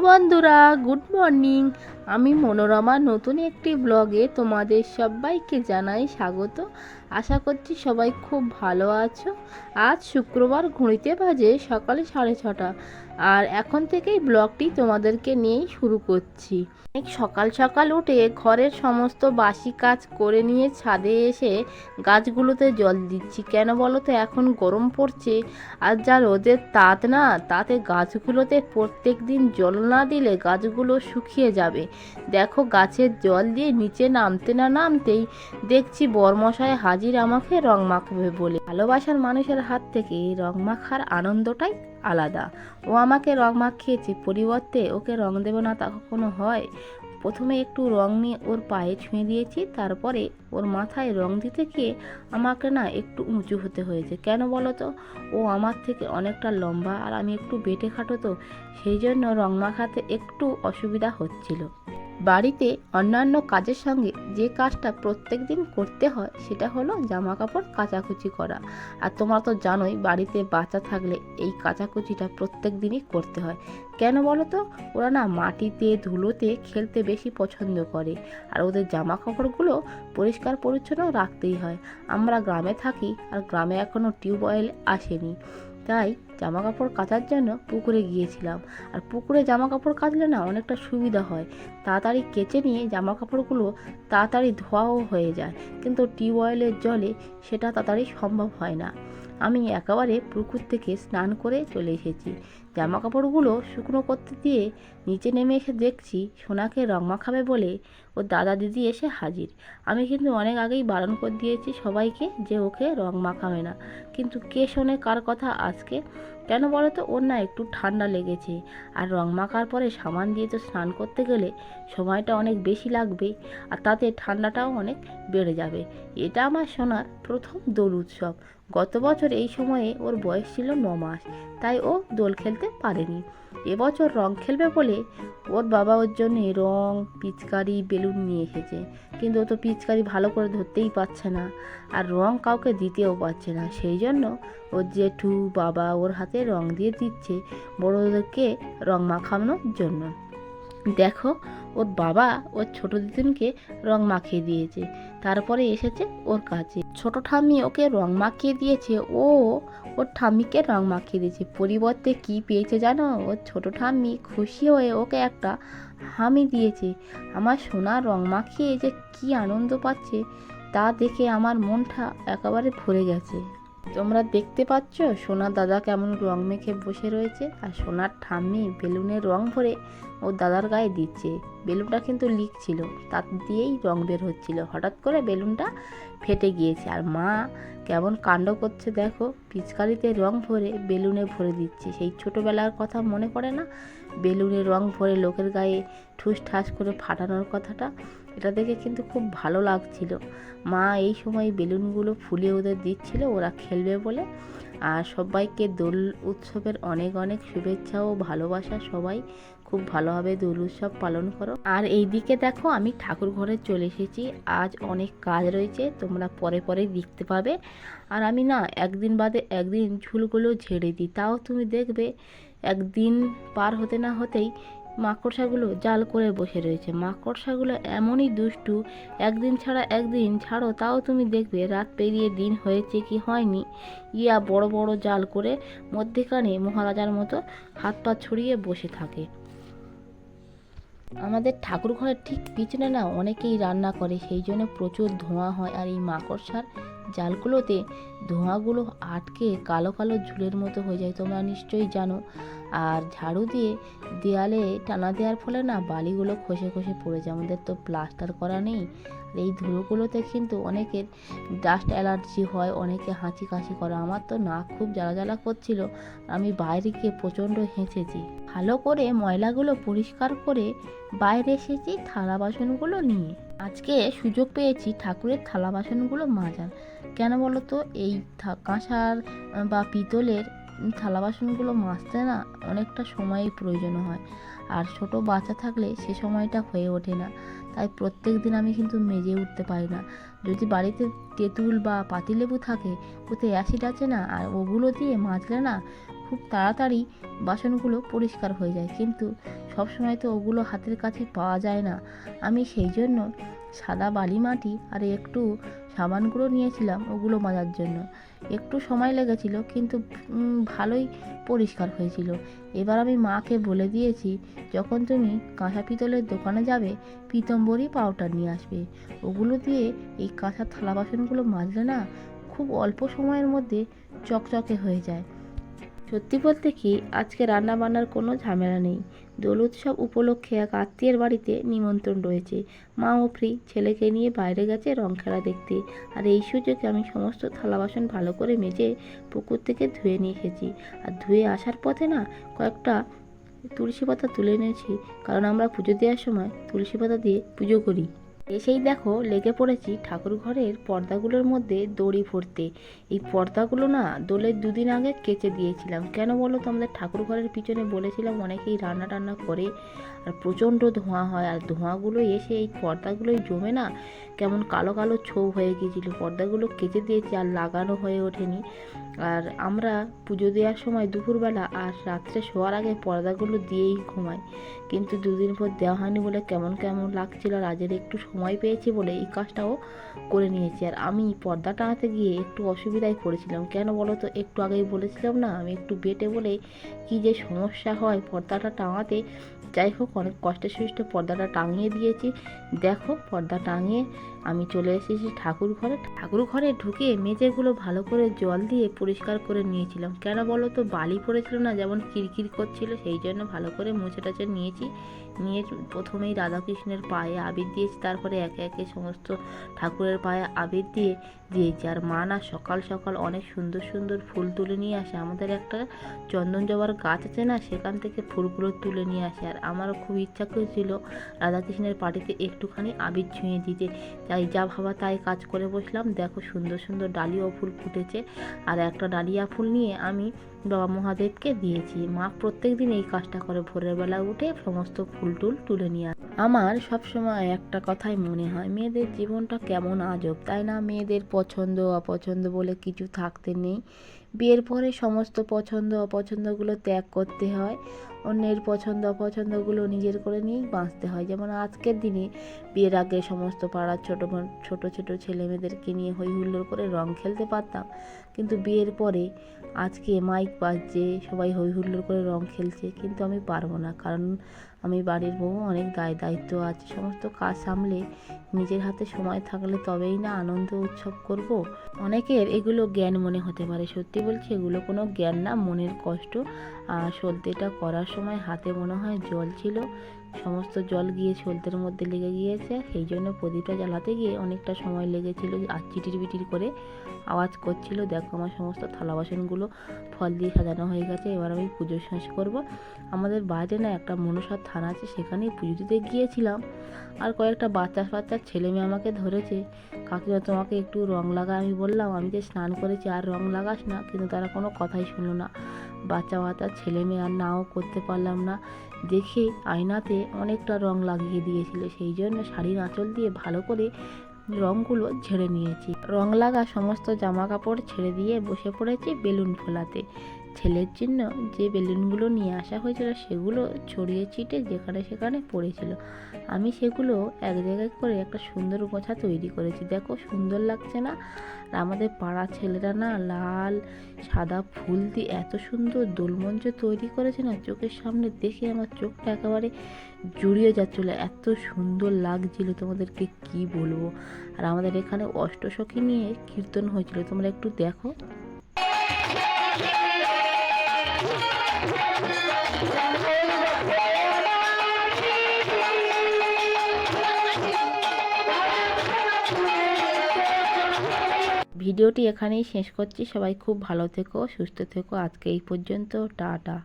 বন্ধুরা, good morning. আমি মনোরমা, নতুন একটি ব্লগে তোমাদের সবাইকে জানাই স্বাগত। আশা করছি সবাই খুব ভালো আছো। আজ শুক্রবার ঘড়িতে বাজে সকালে সাড়ে ছটা। আর এখন থেকেই ব্লগটি তোমাদেরকে নিয়েই শুরু করছি। অনেক সকাল সকাল উঠে ঘরের সমস্ত বাসি কাজ করে নিয়ে ছাদে এসে গাছগুলোতে জল দিচ্ছি। কেন বলো তো? এখন গরম পড়ছে আর যা রোদের তাত না, তাতে গাছগুলোতে প্রত্যেক দিন জল না দিলে গাছগুলো শুকিয়ে যাবে। দেখো গাছের জল দিয়ে নিচে নামতে না নামতেই দেখছি বরমশায় হাজির আমাকে রং মাখবে বলে। ভালোবাসার মানুষের হাত থেকে রং মাখার আনন্দটাই আলাদা। ও আমাকে রং মাখিয়েছে, পরিবর্তে ওকে রং দেবো না তা কখনো হয়। প্রথমে একটু রং নিয়ে ওর পায়ে ছুঁয়ে দিয়েছি, তারপরে ওর মাথায় রং দিতে গিয়ে আমাকে না একটু উঁচু হতে হয়েছে। কেন বলো তো? ও আমার থেকে অনেকটা লম্বা আর আমি একটু বেটে খাটো তো, সেই জন্য রং মাখাতে একটু অসুবিধা হচ্ছিল। বাড়িতে অন্যান্য কাজের সঙ্গে যে কাজটা প্রত্যেক দিন করতে হয়, সেটা হলো জামা কাপড় কাচাকুচি করা। আর তোমরা তো জানোই, বাড়িতে বাচ্চা থাকলে এই কাচাকুচিটা প্রত্যেক দিনই করতে হয়। কেন বলো তো ওরা না মাটিতে, ধুলোতে খেলতে বেশি পছন্দ করে। আর ওদের জামা কাপড়গুলো পরিষ্কার পরিচ্ছন্ন রাখতেই হয়। আমরা গ্রামে থাকি, আর গ্রামে এখনও টিউবওয়েল আসেনি। তাই জামা কাপড় কাচার জন্য পুকুরে গিয়েছিলাম। আর পুকুরে জামা কাপড় কাচলে না অনেকটা সুবিধা হয়। তাড়াতাড়ি কেচে নিয়ে জামা কাপড়গুলো তাড়াতাড়ি ধোয়াও হয়ে যায়। কিন্তু টিউবওয়েলের জলে সেটা তাড়াতাড়ি সম্ভব হয় না। আমি একেবারে পুকুর থেকে স্নান করে চলে এসেছি। জামা কাপড়গুলো শুকনো করতে দিয়ে নিচে নেমে এসে দেখছি সোনাকে রং মাখাবে বলে ওর দাদা দিদি এসে হাজির। আমি কিন্তু অনেক আগেই বারণ করে দিয়েছি সবাইকে যে ওকে রং মাখাবে না। কিন্তু কে শোনে কার কথা আজকে? কেন বলো তো, ওর না একটু ঠান্ডা লেগেছে। আর রং মাখার পরে সামান দিয়ে তো স্নান করতে গেলে সময়টা অনেক বেশি লাগবে আর তাতে ঠান্ডাটাও অনেক বেড়ে যাবে। এটা আমার শোনার প্রথম দোল উৎসব। গত বছর এই সময়ে ওর বয়স ছিল ন মাস, তাই ও দোল খেলতে পারেনি। এবছর রং খেলবে বলে ওর বাবা ওর জন্য রং, পিচকারি, বেলুন নিয়ে এসেছে। কিন্তু ও তো পিচকারি ভালো করে ধরতেই পারছে না আর রং কাউকে দিতেও পারছে না। সেই জন্য ওর জেঠু, বাবা ওর হাতে রং দিয়ে দিচ্ছে বড়োদেরকে রং মাখানোর জন্য। দেখো, ওর বাবা ওর ছোট দিদিনকে রং মাখিয়ে দিয়েছে। তারপরে এসেছে ওর কাছে ছোট ঠাম্মি ওকে রং মাখিয়ে দিয়েছে। ও ওর ঠাম্মিকে রং মাখিয়ে দিয়েছে। পরিবর্তে কি পেয়েছে জানো? ওর ছোট ঠাম্মি খুশি হয়ে ওকে একটা হামি দিয়েছে। আমার সোনা রং মাখিয়ে যে কি আনন্দ পাচ্ছে, তা দেখে আমার মনটা একেবারে ভরে গেছে। তোমরা দেখতে পাচ্ছ সোনার দাদা কেমন রং মেখে বসে রয়েছে আর সোনার ঠাম্মি বেলুনের রং ভরে ওর দাদার গায়ে দিচ্ছে। বেলুনটা কিন্তু লিক ছিল, তার দিয়েই রং বের হচ্ছিল। হঠাৎ করে বেলুনটা ফেটে গিয়েছে আর মা কেমন কাণ্ড করছে দেখো, পিচকারিতে রং ভরে বেলুনে ভরে দিচ্ছে। সেই ছোটোবেলার কথা মনে পড়ে না? বেলুনে রং ভরে লোকের গায়ে ঠুস ঠাস করে ফাটানোর কথাটা? এটা দেখে কিন্তু খুব ভালো লাগছিল। মা এই সময় বেলুনগুলো ফুলিয়ে ওদের দিচ্ছিল, ওরা খেলবে বলে। আর সবাইকে দোল উৎসবের অনেক অনেক শুভেচ্ছা ও ভালোবাসা সবাই। খুব ভালোভাবে দোল উৎসব পালন করো। আর এই দিকে দেখো আমি ঠাকুর ঘরে চলে এসেছি। আজ অনেক কাজ রয়েছে, তোমরা পরে পরে দেখতে পাবে। আর আমি না একদিন বাদে একদিন ঝুলগুলো ঝেড়ে দিই, তাও তুমি দেখবে একদিন পার হতে না হতেই মাকড়সাগুলো জাল করে বসে রয়েছে। মাকড়সাগুলো এমনই দুষ্টু, একদিন ছাড়া একদিন, ছাড়ো, তাও তুমি দেখবে রাত পেরিয়ে দিন হয়েছে কি হয়নি। ইয়া বড় বড় জাল করে মধ্যেখানে মহারাজার মতো হাত পা ছড়িয়ে বসে থাকে। আমাদের ঠাকুর ঘরের ঠিক পিছনে না অনেকেই রান্না করে, সেই জন্য প্রচুর ধোঁয়া হয় আর এই মাকড়সার জালগুলোতে ধোঁয়াগুলো আটকে কালো কালো ঝুলের মতো হয়ে যায়, তোমরা নিশ্চয়ই জানো। আর ঝাড়ু দিয়ে দেয়ালে টানা দেওয়ার ফলে না বালিগুলো খসে খসে পড়ে যায়। আমাদের তো প্লাস্টার করা নেই। এই ধুলোগুলোতে কিন্তু অনেকের ডাস্ট অ্যালার্জি হয়, অনেকে হাঁচি কাশি করে। আমার তো নাক খুব জ্বালা জ্বালা করছিল। আমি বাইরে গিয়ে প্রচণ্ড হেঁচেছি। ভালো করে ময়লাগুলো পরিষ্কার করে বাইরে এসেছি থালা বাসনগুলো নিয়ে। আজকে সুযোগ পেয়েছি ঠাকুরের থালা বাসনগুলো মাজার। কেন বলো তো এই কাঁসার বা পিতলের থালা বাসনগুলো মাজতে না অনেকটা সময়ই প্রয়োজন হয়। আর ছোট বাচ্চা থাকলে সে সময়টা হয়ে ওঠে না। তাই প্রত্যেক দিন আমি কিন্তু মেজে উঠতে পারি না। যদি বাড়িতে তেঁতুল বা পাতিলেবু থাকে, ওতে অ্যাসিড আছে না, আর ওগুলো দিয়ে মাজলে না খুব তাড়াতাড়ি বাসনগুলো পরিষ্কার হয়ে যায়। কিন্তু সব সময় তো ওগুলো হাতের কাছে পাওয়া যায় না। আমি সেই জন্য সাদা বালি মাটি আর একটু সাবান গুঁড়ো নিয়েছিলাম ওগুলো মাজার জন্য। একটু সময় লেগেছিল কিন্তু ভালোই পরিষ্কার হয়েছিল। এবার আমি মাকে বলে দিয়েছি, যখন তুমি কাঁসা পিতলের দোকানে যাবে পিতম্বরী পাউডার নিয়ে আসবে। ওগুলো দিয়ে এই কাঁচা থালা বাসনগুলো মাজলে না, খুব অল্প সময়ের মধ্যে চকচকে হয়ে যায়। সত্যি বলতে কি, আজকে রান্না বান্নার কোনো ঝামেলা নেই। দোল উৎসব উপলক্ষে এক আত্মীয়ের বাড়িতে নিমন্ত্রণ রয়েছে। মা ও ফ্রি ছেলেকে নিয়ে বাইরে গেছে রং খেলা দেখতে। আর এই সুযোগে আমি সমস্ত থালা বাসন ভালো করে মেজে পুকুর থেকে ধুয়ে নিয়ে এসেছি। আর ধুয়ে আসার পথে না কয়েকটা তুলসী পাতা তুলে এনেছি। কারণ আমরা পুজো দেওয়ার সময় তুলসী পাতা দিয়ে পুজো করি। এসেই দেখো লেগে পড়েছি ঠাকুর ঘরের পর্দাগুলোর মধ্যে দড়ি ভরতে। এই পর্দাগুলো না দোলের দুদিন আগে কেচে দিয়েছিলাম। কেন বলো তো? আমাদের ঠাকুর ঘরের পিছনে বলেছিলাম অনেকেই রান্না টান্না করে আর প্রচণ্ড ধোঁয়া হয়। আর ধোঁয়াগুলো এসে এই পর্দাগুলোই জমে না কেমন কালো কালো ছোপ হয়ে গিয়েছিল। পর্দাগুলো কেচে দিয়েছি আর লাগানো হয়ে ওঠেনি। আর আমরা পুজো দেওয়ার সময় দুপুরবেলা আর রাত্রে শোয়ার আগে পর্দাগুলো দিয়েই ঘুমাই। কিন্তু দুদিন পর দেওয়া হয়নি বলে কেমন কেমন লাগছিল আর আজের একটু সময় পেয়েছি বলে এই কাজটাও করে নিয়েছি। আর আমি পর্দা টাঙাতে গিয়ে একটু অসুবিধায় পড়েছিলাম। কেন বলো তো, একটু আগেই বলেছিলাম না, আমি একটু বেটে বলে কি যে সমস্যা হয় পর্দাটা টাঙাতে। যাই হোক, অনেক কষ্টে সৃষ্ট পর্দাটা টাঙিয়ে দিয়েছি। দেখো, পর্দা টাঙিয়ে আমি চলে এসেছি ঠাকুর ঘরে। ঠাকুর ঘরে ঢুকে মেঝেগুলো ভালো করে জল দিয়ে পরিষ্কার করে নিয়েছিলাম। কেন বলো তো, বালি পড়েছিল না, যেমন কিরকির করছিল সেই জন্য ভালো করে মুছে টাছে নিয়েছি। নিয়ে প্রথমেই রাধাকৃষ্ণের পায়ে আবির দিয়েছি, তারপরে একে একে সমস্ত ঠাকুরের পায়ে আবির দিয়ে দিয়েছি। আর মা না সকাল সকাল অনেক সুন্দর সুন্দর ফুল তুলে নিয়ে আসে। আমাদের একটা চন্দন জবার গাছ আছে না, সেখান থেকে ফুলগুলো তুলে নিয়ে আসে। আর আমারও খুব ইচ্ছা করেছিল রাধাকৃষ্ণের পাটিতে একটুখানি আবির ছুঁয়ে দিতে। তাই যা ভাবা তাই কাজ করে বসলাম। দেখো সুন্দর সুন্দর ডালিয়া ফুল ফুটেছে। আর একটা ডালিয়া ফুল নিয়ে আমি বাবা মহাদেবকে দিয়েছি। মা প্রত্যেক দিন এই কাজটা করে। ভোরের বেলা উঠে সমস্ত ফুল টুল তুলে নিয়ে আসে। আমার সবসময় একটা কথাই মনে হয়, মেয়েদের জীবনটা কেমন আজব। তাই না? মেয়েদের পছন্দ, অপছন্দ বলে কিছু থাকতে নেই। বিয়ের পরে সমস্ত পছন্দ অপছন্দগুলো ত্যাগ করতে হয়। অন্যের পছন্দ অপছন্দগুলো নিজের করে নিয়েই বাঁচতে হয়। যেমন আজকের দিনে বিয়ের আগে সমস্ত পাড়ার ছোটো ছোটো ছোটো ছেলে মেয়েদেরকে নিয়ে হই হুল্লোড় করে রং খেলতে পারতাম। কিন্তু বিয়ের পরে আজকে মাইক বাজছে, সবাই হই হুল্লোড় করে রং খেলছে। কিন্তু আমি পারব না, কারণ আমি বাড়ির বউ, অনেক দায় দায়িত্ব আছে। সমস্ত কাজ সামলে নিজের হাতে সময় থাকলে তবেই না আনন্দ উৎসব করব। অনেকের এগুলো জ্ঞান মনে হতে পারে, সত্যি বলছি, এগুলো কোনো জ্ঞান না, মনের কষ্ট। সলতেটা করার সময় হাতে মনে হয় জল ছিল। সমস্ত জল গিয়ে সলতের মধ্যে লেগে গিয়েছে। সেই জন্য প্রদীপটা জ্বালাতে গিয়ে অনেকটা সময় লেগেছিল। আর চিটির বিটির করে আওয়াজ করছিল, দেখো আমার সমস্ত থালা বাসনগুলো ফল দিয়ে সাজানো হয়ে গেছে, এবার আমি পুজো শেষ করব। আমাদের বাইরে না একটা মনসার থান আছে, সেখানেই পুজো দিতে গিয়েছিলাম। আর কয়েকটা বাচ্চা বাচ্চা ছেলে মেয়ে আমাকে ধরেছে, কাকিমা, তোমাকে একটু রং লাগা? আমি বললাম, আমি যে স্নান করেছি আর রং লাগাস না। কিন্তু তারা কোনো কথাই শুনলো না। বাচ্চা বাচ্চা ছেলে মেয়ে আর নাও করতে পারলাম না। দেখে আয়নাতে অনেকটা রং লাগিয়ে দিয়েছিল। সেই জন্য শাড়ির আঁচল দিয়ে ভালো করে রঙগুলো ঝেড়ে নিয়েছি। রং লাগা সমস্ত জামা কাপড় ছেড়ে দিয়ে বসে পড়েছি বেলুন ফোলাতে। ছেলের জন্য যে বেলুনগুলো নিয়ে আসা হয়েছিল সেগুলো ছড়িয়ে ছিটে যেখানে সেখানে পড়েছিল। আমি সেগুলো এক জায়গায় করে একটা সুন্দর গোছা তৈরি করেছি। দেখো, সুন্দর লাগছে না? আর আমাদের পাড়া ছেলেরা না লাল, সাদা ফুল দিয়ে এত সুন্দর দোলমঞ্চ তৈরি করেছে না? চোখের সামনে দেখে আমার চোখটা একেবারে জুড়িয়ে যাচ্ছিল। এত সুন্দর লাগছিল তোমাদেরকে কি বলব? আর আমাদের এখানে অষ্টসখী নিয়ে কীর্তন হয়েছিল। তোমরা একটু দেখো। ভিডিওটি এখানেই শেষ করছি। সবাই খুব ভালো থেকো সুস্থ থেকো। আজকে এই পর্যন্ত। টাটা।